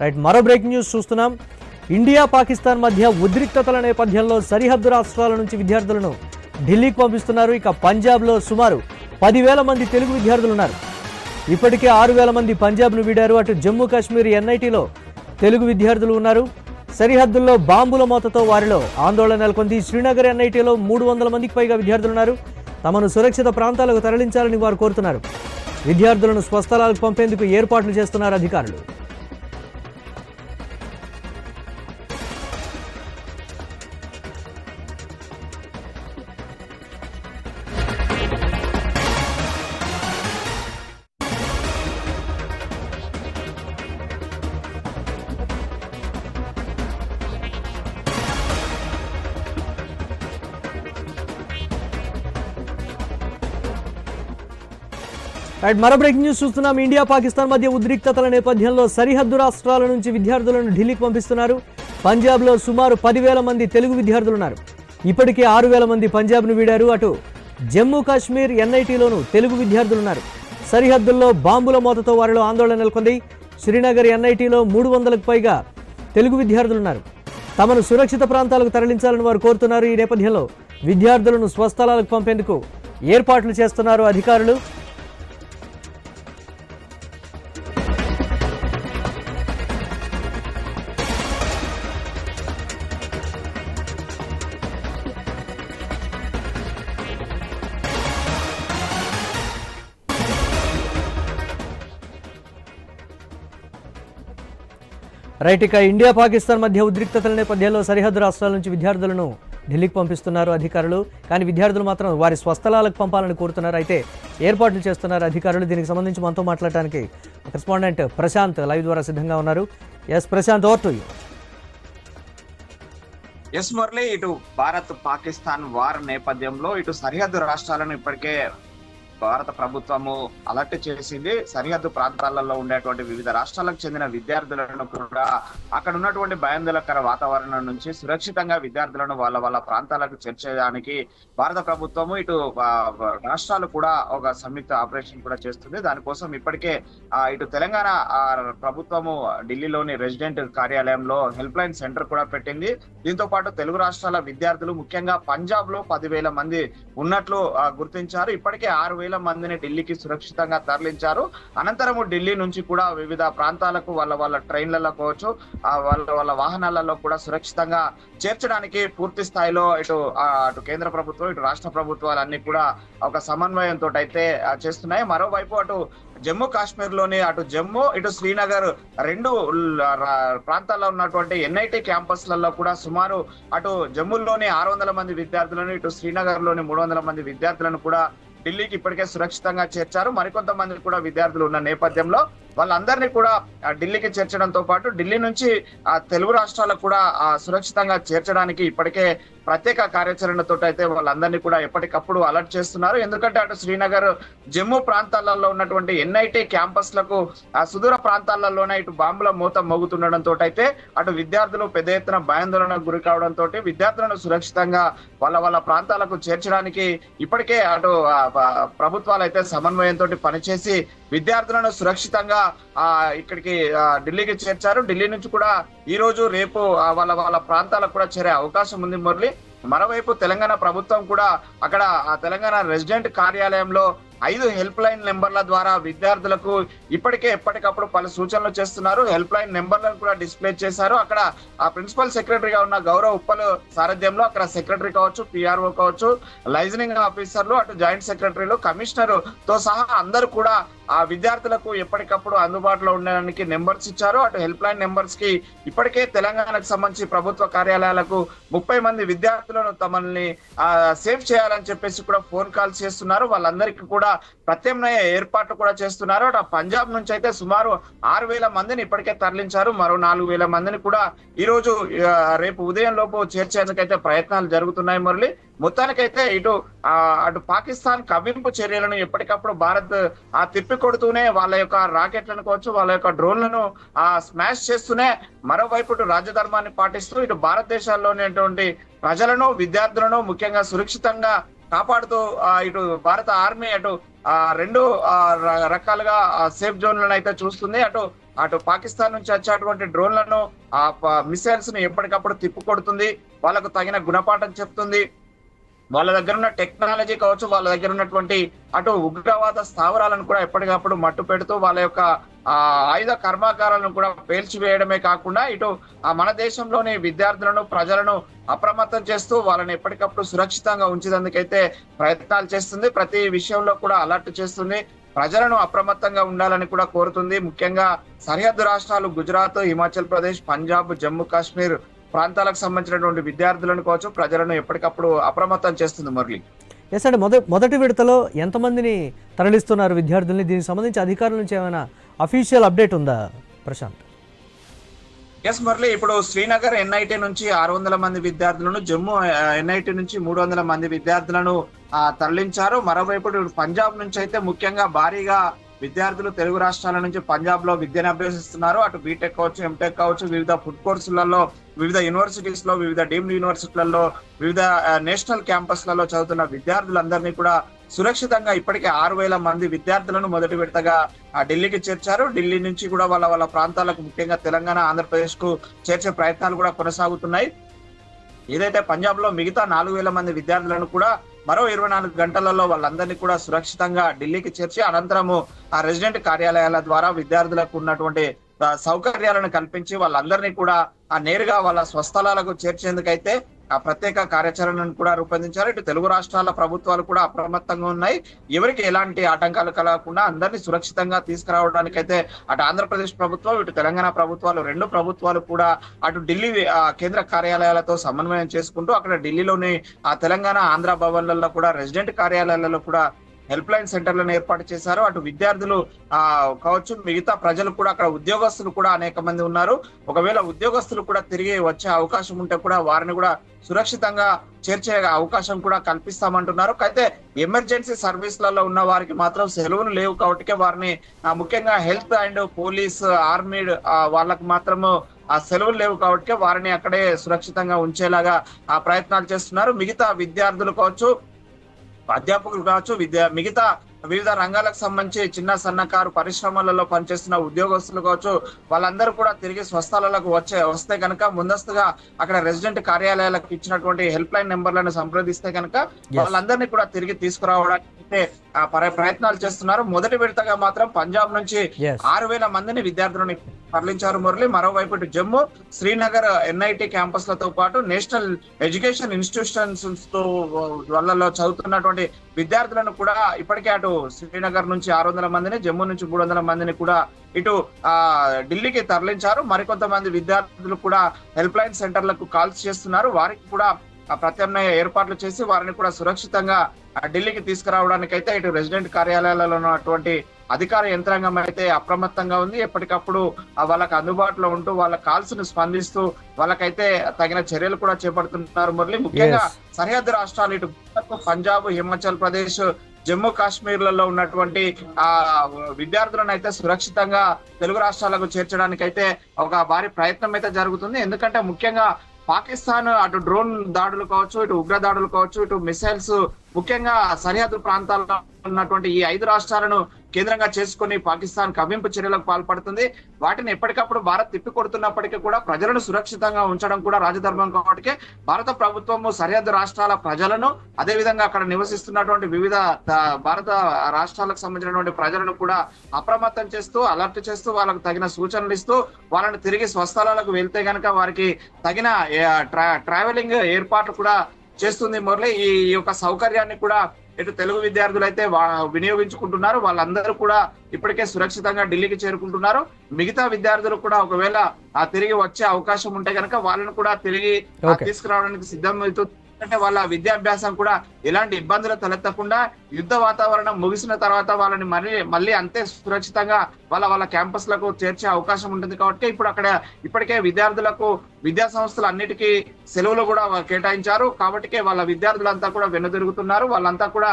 Right మరో breaking news చూస్తున్నాం. India Pakistan మధ్య ఉద్రిక్తతల నేపథ్యంలో సరిహద్దు రాష్ట్రాల నుంచి విద్యార్థులను ఢిల్లీకి పంపిస్తున్నారు. ఇక పంజాబ్లో సుమారు పదివేల మంది తెలుగు విద్యార్థులు ఉన్నారు ఇప్పటికే ఆరు వేల మంది పంజాబ్ను వీడారు. అటు జమ్మూ కాశ్మీర్ ఎన్ఐటీలో తెలుగు విద్యార్థులు ఉన్నారు. సరిహద్దుల్లో బాంబుల మోతతో వారిలో ఆందోళన నెలకొంది. శ్రీనగర్ ఎన్ఐటీలో మూడు వందల మందికి పైగా విద్యార్థులు ఉన్నారు తమను సురక్షిత ప్రాంతాలకు తరలించాలని వారు కోరుతున్నారు. విద్యార్థులను స్వస్థలాలకు పంపేందుకు ఏర్పాట్లు చేస్తున్నారు అధికారులు. రైట్ మరో బ్రేకింగ్ న్యూస్ చూస్తున్నాం. ఇండియా పాకిస్తాన్ మధ్య ఉద్రిక్తతల నేపథ్యంలో సరిహద్దు రాష్ట్రాల నుంచి విద్యార్థులను ఢిల్లీకి పంపిస్తున్నారు. పంజాబ్లో సుమారు పదివేల మంది తెలుగు విద్యార్థులు ఉన్నారు ఇప్పటికే ఆరు వేల మంది పంజాబ్ను వీడారు. అటు జమ్మూ కాశ్మీర్ ఎన్ఐటీలోనూ తెలుగు విద్యార్థులు ఉన్నారు సరిహద్దుల్లో బాంబుల మోతతో వారిలో ఆందోళన నెలకొంది. శ్రీనగర్ ఎన్ఐటీలో మూడు వందలకు పైగా తెలుగు విద్యార్థులు ఉన్నారు తమను సురక్షిత ప్రాంతాలకు తరలించాలని వారు కోరుతున్నారు. ఈ నేపథ్యంలో విద్యార్థులను స్వస్థలాలకు పంపేందుకు ఏర్పాట్లు చేస్తున్నారు అధికారులు. రైట్ ఇక ఇండియా పాకిస్తాన్ మధ్య ఉద్రిక్తతల నేపథ్యంలో సరిహద్దు రాష్ట్రాల నుంచి విద్యార్థులను ఢిల్లీకి పంపిస్తున్నారు అధికారులు. కానీ విద్యార్థులు మాత్రం వారి స్వస్థలాలకు పంపాలని కోరుతున్నారు. అయితే ఏర్పాట్లు చేస్తున్నారు అధికారులు. దీనికి సంబంధించి మనతో మాట్లాడటానికి కరెస్పాండెంట్ ప్రశాంత్ లైవ్ ద్వారా సిద్ధంగా ఉన్నారు. S Prashanth over to S Murali ఇటు భారత్ పాకిస్తాన్ వార్ నేపథ్యంలో ఇటు సరిహద్దు రాష్ట్రాలను ఇప్పటికే భారత ప్రభుత్వము అలర్ట్ చేసింది. సరిహద్దు ప్రాంతాలలో ఉండేటువంటి వివిధ రాష్ట్రాలకు చెందిన విద్యార్థులను కూడా అక్కడ ఉన్నటువంటి భయాందోళకర వాతావరణం నుంచి సురక్షితంగా విద్యార్థులను వాళ్ళ వాళ్ళ ప్రాంతాలకు చేర్చేయడానికి భారత ప్రభుత్వము ఇటు రాష్ట్రాలు కూడా ఒక సంయుక్త ఆపరేషన్ కూడా చేస్తుంది. దానికోసం ఇప్పటికే ఇటు తెలంగాణ ప్రభుత్వము ఢిల్లీలోని రెసిడెంట్ కార్యాలయంలో హెల్ప్ లైన్ సెంటర్ కూడా పెట్టింది. దీంతో పాటు తెలుగు రాష్ట్రాల విద్యార్థులు ముఖ్యంగా పంజాబ్లో పదివేల మంది ఉన్నట్లు గుర్తించారు. ఇప్పటికే ఆరు వేల మందిని ఢిల్లీకి సురక్షితంగా తరలించారు. అనంతరము ఢిల్లీ నుంచి కూడా వివిధ ప్రాంతాలకు వాళ్ళ వాళ్ళ ట్రైన్లలో కావచ్చు వాళ్ళ వాళ్ళ వాహనాలలో కూడా సురక్షితంగా చేర్చడానికి పూర్తి స్థాయిలో ఇటు అటు కేంద్ర ప్రభుత్వం ఇటు రాష్ట్ర ప్రభుత్వాలు అన్ని కూడా ఒక సమన్వయంతో అయితే చేస్తున్నాయి. మరోవైపు అటు జమ్మూ కాశ్మీర్లోని అటు జమ్మూ ఇటు శ్రీనగర్ రెండు ప్రాంతాల్లో ఉన్నటువంటి ఎన్ఐటి క్యాంపస్లలో కూడా సుమారు అటు జమ్మూలోని ఆరు వందల మంది విద్యార్థులను ఇటు శ్రీనగర్లోని మూడు వందల మంది విద్యార్థులను కూడా ఢిల్లీకి ఇప్పటికే సురక్షితంగా చేర్చారు. మరికొంతమంది కూడా విద్యార్థులు ఉన్న నేపథ్యంలో వాళ్ళందరినీ కూడా ఢిల్లీకి చేర్చడంతో పాటు ఢిల్లీ నుంచి ఆ తెలుగు రాష్ట్రాలకు కూడా ఆ, సురక్షితంగా చేర్చడానికి ఇప్పటికే ప్రత్యేక కార్యాచరణతో అయితే వాళ్ళందరినీ కూడా ఎప్పటికప్పుడు అలర్ట్ చేస్తున్నారు. ఎందుకంటే అటు శ్రీనగర్ జమ్మూ ప్రాంతాలలో ఉన్నటువంటి ఎన్ఐటి క్యాంపస్లకు ఆ సుదూర ప్రాంతాలలోనే ఇటు బాంబుల మూత మోగుతుండడంతో అయితే అటు విద్యార్థులు పెద్ద ఎత్తున భయాందోళనకు గురి కావడంతో విద్యార్థులను సురక్షితంగా వాళ్ళ వాళ్ళ ప్రాంతాలకు చేర్చడానికి ఇప్పటికే అటు ప్రభుత్వాలు అయితే సమన్వయంతో పనిచేసి విద్యార్థులను సురక్షితంగా ఆ ఇక్కడికి ఢిల్లీకి చేర్చారు. ఢిల్లీ నుంచి కూడా ఈ రోజు రేపు వాళ్ళ వాళ్ళ ప్రాంతాలకు కూడా చేరే అవకాశం ఉంది మురళి. మరోవైపు తెలంగాణ ప్రభుత్వం కూడా అక్కడ ఆ తెలంగాణ రెసిడెంట్ కార్యాలయంలో ఐదు హెల్ప్ లైన్ నెంబర్ల ద్వారా విద్యార్థులకు ఇప్పటికే ఎప్పటికప్పుడు పలు సూచనలు చేస్తున్నారు. హెల్ప్ లైన్ నెంబర్లను కూడా డిస్ప్లే చేశారు. అక్కడ ఆ ప్రిన్సిపల్ సెక్రటరీగా ఉన్న గౌరవ్ ఉప్పల్ సారథ్యంలో అక్కడ సెక్రటరీ కావచ్చు పిఆర్ఓ కావచ్చు లైజనింగ్ ఆఫీసర్లు అటు జాయింట్ సెక్రటరీలు కమిషనర్తో సహా అందరూ కూడా ఆ విద్యార్థులకు ఎప్పటికప్పుడు అందుబాటులో ఉండడానికి నెంబర్స్ ఇచ్చారు. అటు హెల్ప్ లైన్ నెంబర్స్కి ఇప్పటికే తెలంగాణకు సంబంధించి ప్రభుత్వ కార్యాలయాలకు ముప్పై మంది విద్యార్థులను తమల్ని సేవ్ చేయాలని చెప్పేసి కూడా ఫోన్ కాల్స్ చేస్తున్నారు. వాళ్ళందరికీ కూడా ప్రత్యామ్నాయ ఏర్పాట్లు కూడా చేస్తున్నారు. అటు పంజాబ్ నుంచి అయితే సుమారు ఆరు వేల మందిని ఇప్పటికే తరలించారు. మరో నాలుగు వేల మందిని కూడా ఈ రోజు రేపు ఉదయం లోపు చేర్చేందుకైతే ప్రయత్నాలు జరుగుతున్నాయి మురళి. మొత్తానికైతే ఇటు అటు పాకిస్తాన్ కవింపు చర్యలను ఎప్పటికప్పుడు భారత్ ఆ తిప్పి కొడుతూనే వాళ్ళ యొక్క రాకెట్లను కావచ్చు వాళ్ళ యొక్క డ్రోన్లను ఆ స్మాష్ చేస్తూనే మరోవైపు ఇటు రాజధర్మాన్ని పాటిస్తూ ఇటు భారతదేశాల్లోనేటువంటి ప్రజలను విద్యార్థులను ముఖ్యంగా సురక్షితంగా కాపాడుతూ ఇటు భారత ఆర్మీ అటు ఆ, రెండు ఆ, రకాలుగా సేఫ్ జోన్లను అయితే చూస్తుంది. అటు అటు పాకిస్తాన్ నుంచి వచ్చేటువంటి డ్రోన్లను ఆ మిసైల్స్ను ఎప్పటికప్పుడు తిప్పికొడుతుంది. వాళ్ళకు తగిన గుణపాఠం చెప్తుంది. వాళ్ళ దగ్గర ఉన్న టెక్నాలజీ కావచ్చు వాళ్ళ దగ్గర ఉన్నటువంటి అటు ఉగ్రవాద స్థావరాలను కూడా ఎప్పటికప్పుడు మట్టు పెడుతూ వాళ్ళ యొక్క ఆ ఆయుధ కర్మాగారాలను కూడా పేల్చివేయడమే కాకుండా ఇటు ఆ మన దేశంలోని విద్యార్థులను ప్రజలను అప్రమత్తం చేస్తూ వాళ్ళని ఎప్పటికప్పుడు సురక్షితంగా ఉంచేందుకైతే ప్రయత్నాలు చేస్తుంది. ప్రతి విషయంలో కూడా అలర్ట్ చేస్తుంది. ప్రజలను అప్రమత్తంగా ఉండాలని కూడా కోరుతుంది. ముఖ్యంగా సరిహద్దు రాష్ట్రాలు గుజరాత్ హిమాచల్ ప్రదేశ్ పంజాబ్ జమ్మూ కాశ్మీర్ ప్రాంతాలకు సంబంధించినటువంటి విద్యార్థులను కావచ్చు ప్రజలను ఎప్పటికప్పుడు అప్రమత్తం చేస్తుంది మురళి. ఎస్ అంటే మొదటి మొదటి విడతలో ఎంతమందిని తరలిస్తున్నారు విద్యార్థుల్ని? దీనికి సంబంధించి అధికారుల నుంచి ఏమైనా అఫీషియల్ అప్డేట్ ఉందా ప్రశాంత్? ఎస్ మురళి. ఇప్పుడు శ్రీనగర్ ఎన్ఐటి నుంచి ఆరు వందల మంది విద్యార్థులను జమ్మూ ఎన్ఐటి నుంచి మూడు వందల మంది విద్యార్థులను తరలించారు. మరోవైపు పంజాబ్ నుంచి అయితే ముఖ్యంగా భారీగా విద్యార్థులు తెలుగు రాష్ట్రాల నుంచి పంజాబ్లో విద్యను అభ్యసిస్తున్నారు. అటు బీటెక్ కావచ్చు ఎంటెక్ కావచ్చు వివిధ ఫుడ్ కోర్సులలో వివిధ యూనివర్సిటీస్లో వివిధ డీమ్డ్ యూనివర్సిటీలలో వివిధ నేషనల్ క్యాంపస్లలో చదువుతున్న విద్యార్థులందరినీ కూడా సురక్షితంగా ఇప్పటికే ఆరు వేల మంది విద్యార్థులను మొదటి విడతగా ఢిల్లీకి చేర్చారు. ఢిల్లీ నుంచి కూడా వాళ్ళ వాళ్ళ ప్రాంతాలకు ముఖ్యంగా తెలంగాణ ఆంధ్రప్రదేశ్కు చేర్చే ప్రయత్నాలు కూడా కొనసాగుతున్నాయి. ఏదైతే పంజాబ్లో మిగతా నాలుగు వేల మంది విద్యార్థులను కూడా మరో ఇరవై నాలుగు గంటలలో వాళ్ళందరినీ కూడా సురక్షితంగా ఢిల్లీకి చేర్చి అనంతరము ఆ రెసిడెంట్ కార్యాలయాల ద్వారా విద్యార్థులకు ఉన్నటువంటి సౌకర్యాలను కల్పించి వాళ్ళందరినీ కూడా ఆ నేరుగా వాళ్ళ స్వస్థలాలకు చేర్చేందుకైతే ప్రత్యేక కార్యాచరణను కూడా రూపొందించారు. ఇటు తెలుగు రాష్ట్రాల ప్రభుత్వాలు కూడా అప్రమత్తంగా ఉన్నాయి. ఎవరికి ఎలాంటి ఆటంకాలు కలగకుండా అందరినీ సురక్షితంగా తీసుకురావడానికైతే అటు ఆంధ్రప్రదేశ్ ప్రభుత్వం ఇటు తెలంగాణ ప్రభుత్వాలు రెండు ప్రభుత్వాలు కూడా అటు ఢిల్లీ ఆ, కేంద్ర కార్యాలయాలతో సమన్వయం చేసుకుంటూ అక్కడ ఢిల్లీలోని ఆ తెలంగాణ ఆంధ్ర భవన్లలో కూడా రెసిడెంట్ కార్యాలయాలలో కూడా హెల్ప్ లైన్ సెంటర్లను ఏర్పాటు చేశారు. అటు విద్యార్థులు ఆ కావచ్చు మిగతా ప్రజలు కూడా అక్కడ ఉద్యోగస్తులు కూడా అనేక మంది ఉన్నారు. ఒకవేళ ఉద్యోగస్తులు కూడా తిరిగి వచ్చే అవకాశం ఉంటే కూడా వారిని కూడా సురక్షితంగా చేర్చే అవకాశం కూడా కల్పిస్తామంటున్నారు. అయితే ఎమర్జెన్సీ సర్వీస్లలో ఉన్న వారికి మాత్రం సెలవులు లేవు కాబట్టి వారిని ముఖ్యంగా హెల్త్ అండ్ పోలీస్ ఆర్మీ వాళ్ళకి మాత్రము ఆ సెలవులు లేవు కాబట్టి వారిని అక్కడే సురక్షితంగా ఉంచేలాగా ఆ ప్రయత్నాలు చేస్తున్నారు. మిగతా విద్యార్థులు కావచ్చు అధ్యాపకులు కావచ్చు విద్యా మిగతా వివిధ రంగాలకు సంబంధించి చిన్న సన్నకారు పరిశ్రమలలో పనిచేస్తున్న ఉద్యోగస్తులు కావచ్చు వాళ్ళందరూ కూడా తిరిగి స్వస్థలాలకు వచ్చే వస్తే కనుక ముందస్తుగా అక్కడ రెసిడెంట్ కార్యాలయాలకు ఇచ్చినటువంటి హెల్ప్ లైన్ నెంబర్లను సంప్రదిస్తే కనుక వాళ్ళందరినీ కూడా తిరిగి తీసుకురావడానికి ప్రయత్నాలు చేస్తున్నారు. మొదటి విడతగా మాత్రం పంజాబ్ నుంచి ఆరు వేల మందిని విద్యార్థులను తరలించారు మురళి. మరోవైపు ఇటు జమ్మూ శ్రీనగర్ ఎన్ఐటి క్యాంపస్లతో పాటు నేషనల్ ఎడ్యుకేషన్ ఇన్స్టిట్యూషన్స్తో వల్లలో చదువుతున్నటువంటి విద్యార్థులను కూడా ఇప్పటికే అటు శ్రీనగర్ నుంచి ఆరు వందల మందిని జమ్మూ నుంచి మూడు వందల మందిని కూడా ఇటు ఆ ఢిల్లీకి తరలించారు. మరికొంతమంది విద్యార్థులు కూడా హెల్ప్ లైన్ సెంటర్లకు కాల్స్ చేస్తున్నారు. వారికి కూడా ప్రత్యామ్నాయ ఏర్పాట్లు చేసి వారిని కూడా సురక్షితంగా ఢిల్లీకి తీసుకురావడానికి అయితే ఇటు రెసిడెంట్ కార్యాలయాలలో ఉన్నటువంటి అధికార యంత్రాంగం అయితే అప్రమత్తంగా ఉంది. ఎప్పటికప్పుడు వాళ్ళకి అందుబాటులో ఉంటూ వాళ్ళ కాల్స్ను స్పందిస్తూ వాళ్ళకైతే తగిన చర్యలు కూడా చేపడుతున్నారు మురళి. ముఖ్యంగా. సరిహద్దు రాష్ట్రాలు ఇటు పంజాబ్ హిమాచల్ ప్రదేశ్ జమ్మూ కాశ్మీర్లలో ఉన్నటువంటి ఆ విద్యార్థులను అయితే సురక్షితంగా తెలుగు రాష్ట్రాలకు చేర్చడానికి అయితే ఒక భారీ ప్రయత్నం అయితే జరుగుతుంది. ఎందుకంటే ముఖ్యంగా పాకిస్తాన్ అటు డ్రోన్ దాడులు కావచ్చు ఇటు ఉగ్ర దాడులు కావచ్చు ఇటు మిసైల్స్ ముఖ్యంగా సరిహద్దు ప్రాంతాల్లో ఉన్నటువంటి ఈ ఐదు రాష్ట్రాలను కేంద్రంగా చేసుకుని పాకిస్తాన్ కవ్వింపు చర్యలకు పాల్పడుతుంది. వాటిని ఎప్పటికప్పుడు భారత్ తిప్పి కొడుతున్నప్పటికీ కూడా ప్రజలను సురక్షితంగా ఉంచడం కూడా రాజధర్మం కాబట్టి భారత ప్రభుత్వము సరిహద్దు రాష్ట్రాల ప్రజలను అదే విధంగా అక్కడ నివసిస్తున్నటువంటి వివిధ భారత రాష్ట్రాలకు సంబంధించినటువంటి ప్రజలను కూడా అప్రమత్తం చేస్తూ అలర్ట్ చేస్తూ వాళ్ళకు తగిన సూచనలు ఇస్తూ వాళ్ళని తిరిగి స్వస్థలాలకు వెళ్తే గనక వారికి తగిన ట్రా- ట్రావెలింగ్ ఏర్పాట్లు కూడా చేస్తుంది మురళి. ఈ యొక్క సౌకర్యాన్ని కూడా ఇటు తెలుగు విద్యార్థులు అయితే వినియోగించుకుంటున్నారు. వాళ్ళందరూ కూడా ఇప్పటికే సురక్షితంగా ఢిల్లీకి చేరుకుంటున్నారు. మిగతా విద్యార్థులు కూడా ఒకవేళ ఆ తిరిగి వచ్చే అవకాశం ఉంటే కనుక వాళ్ళని కూడా తిరిగి. తీసుకురావడానికి సిద్ధం అవుతుంది అంటే వాళ్ళ విద్యాభ్యాసం కూడా ఎలాంటి ఇబ్బందులు తలెత్తకుండా యుద్ధ వాతావరణం ముగిసిన తర్వాత వాళ్ళని మళ్ళీ మళ్ళీ అంతే సురక్షితంగా వాళ్ళ వాళ్ళ క్యాంపస్లకు చేర్చే అవకాశం ఉంటుంది కాబట్టి ఇప్పుడు అక్కడ ఇప్పటికే విద్యార్థులకు విద్యా సంస్థలు అన్నిటికీ సెలవులు కూడా కేటాయించారు. కాబట్టి వాళ్ళ విద్యార్థులంతా కూడా వెన్నుదిరుగుతున్నారు వాళ్ళంతా కూడా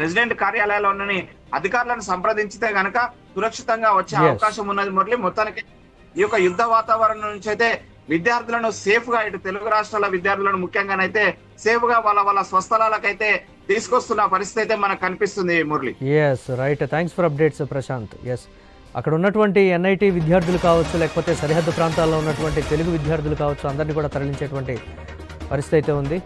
రెసిడెంట్ కార్యాలయాల్లోని అధికారులను సంప్రదించితే గనక సురక్షితంగా వచ్చే. అవకాశం ఉన్నది. మురళి మొత్తానికి ఈ యొక్క యుద్ధ వాతావరణం నుంచి అయితే విద్యార్థులను సేఫ్గా ఇటు తెలుగు రాష్ట్రాల విద్యార్థులను ముఖ్యంగానైతే సేఫ్గా వాళ్ళ వాళ్ళ స్వస్థలాలకైతే తీసుకొస్తున్న పరిస్థితి అయితే మనకు కనిపిస్తుంది Murali. Yes right thanks for updates Prashanth yes అక్కడ ఉన్నటువంటి ఎన్ఐటి విద్యార్థులు కావచ్చు లేకపోతే సరిహద్దు ప్రాంతాల్లో ఉన్నటువంటి తెలుగు విద్యార్థులు కావచ్చు అందరినీ కూడా తరలించేటువంటి పరిస్థితి అయితే ఉంది.